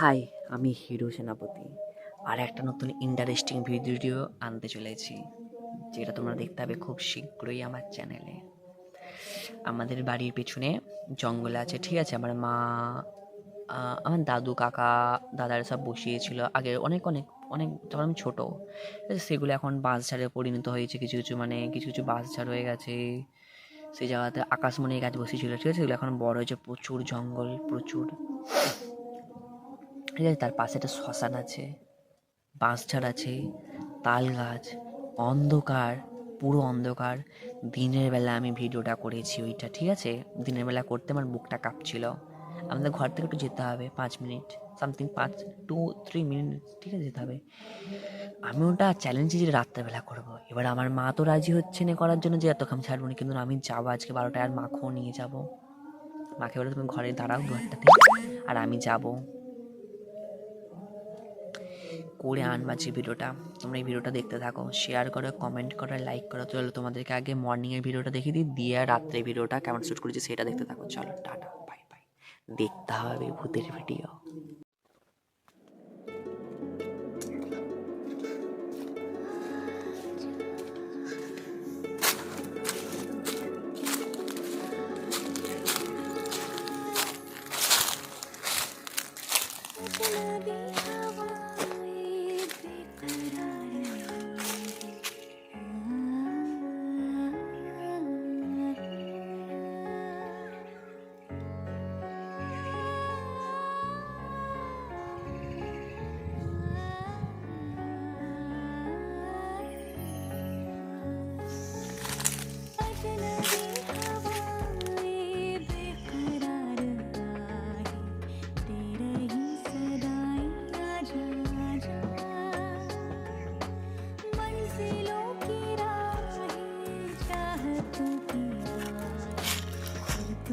High, আমি hero সেনাপতি। আর একটা নতুন ইন্টারেস্টিং ভিডিও আনতে চলেছি, যেটা তোমরা দেখতে হবে খুব শীঘ্রই আমার চ্যানেলে আমাদের বাড়ির পেছনে জঙ্গল আছে, ঠিক আছে? আমার মা আমার দাদু, কাকা, দাদারা সব বসিয়েছিল। আগে অনেক অনেক অনেক, যখন আমি ছোটো সেগুলো এখন বাঁশ ঝাড়ে পরিণত হয়েছে, কিছু কিছু মানে কিছু কিছু বাঁশ ঝাড় হয়ে গেছে। সেই জায়গাতে আকাশমণি গাছ বসেছিল ঠিক আছে? সেগুলো এখন বড় হয়েছে, প্রচুর জঙ্গল, প্রচুর। ঠিক আছে তার পাশে একটা শ্মশান আছে। বাঁশঝাড় আছে তাল গাছ অন্ধকার, পুরো অন্ধকার। দিনের বেলা আমি ভিডিওটা করেছি ওইটা, ঠিক আছে? দিনের বেলা করতে আমার বুকটা কাঁপছিল। আমাদের ঘর থেকে একটু যেতে হবে, পাঁচ মিনিট সামথিং পাঁচ টু থ্রি মিনিট ঠিক আছে, যেতে হবে। আমি ওটা চ্যালেঞ্জ যে রাত্রেবেলা করব। এবার আমার মা তো রাজি হচ্ছে না করার জন্য যে এতক্ষণ ছাড়বো না, কিন্তু আমি যাব আজকে বারোটায় আর মাকেও নিয়ে যাব। মাকে বলে তুমি ঘরে দাঁড়াও একটাতে আর আমি যাব। করে আনবাছি ভিডিওটা। তোমরা এই ভিডিওটা দেখতে থাকো শেয়ার করো কমেন্ট করো লাইক করো। চলো, তোমাদেরকে আগে মর্নিংয়ের ভিডিওটা দেখিয়ে দিই, দিয়ে রাত্রে ভিডিওটা কেমন শ্যুট করেছি সেটা দেখতে থাকো। চলো, টাটা বাই বাই দেখতে হবে ভূতের ভিডিও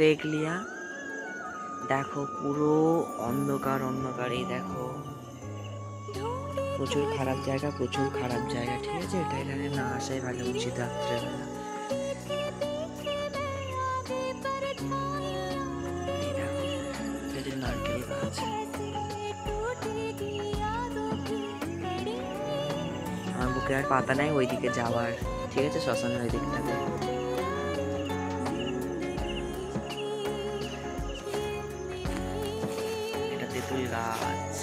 দেখ লিয়া, দেখো পুরো অন্ধকার অন্ধকার, এই দেখো। প্রচুর খারাপ জায়গা, প্রচুর খারাপ জায়গা, ঠিক আছে? এটা এখানে না আসাই ভালো, উচিত রাত্রেবেলা। আমার বুকে আর পাতা নাই, ওইদিকে যাওয়ার। ঠিক আছে, শ্মশানের ওই এটা তেঁতুল গাছ।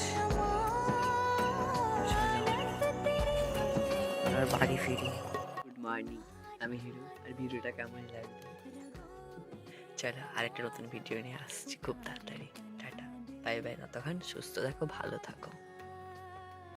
বাড়ি ফিরি। গুড মর্নিং আমি হিরো। আর ভিডিওটা কেমন লাগবে চলো আরেকটা নতুন ভিডিও নিয়ে আসছি, খুব তাড়াতাড়ি। বাই বাই ততক্ষণ সুস্থ থাকো ভালো থাকো।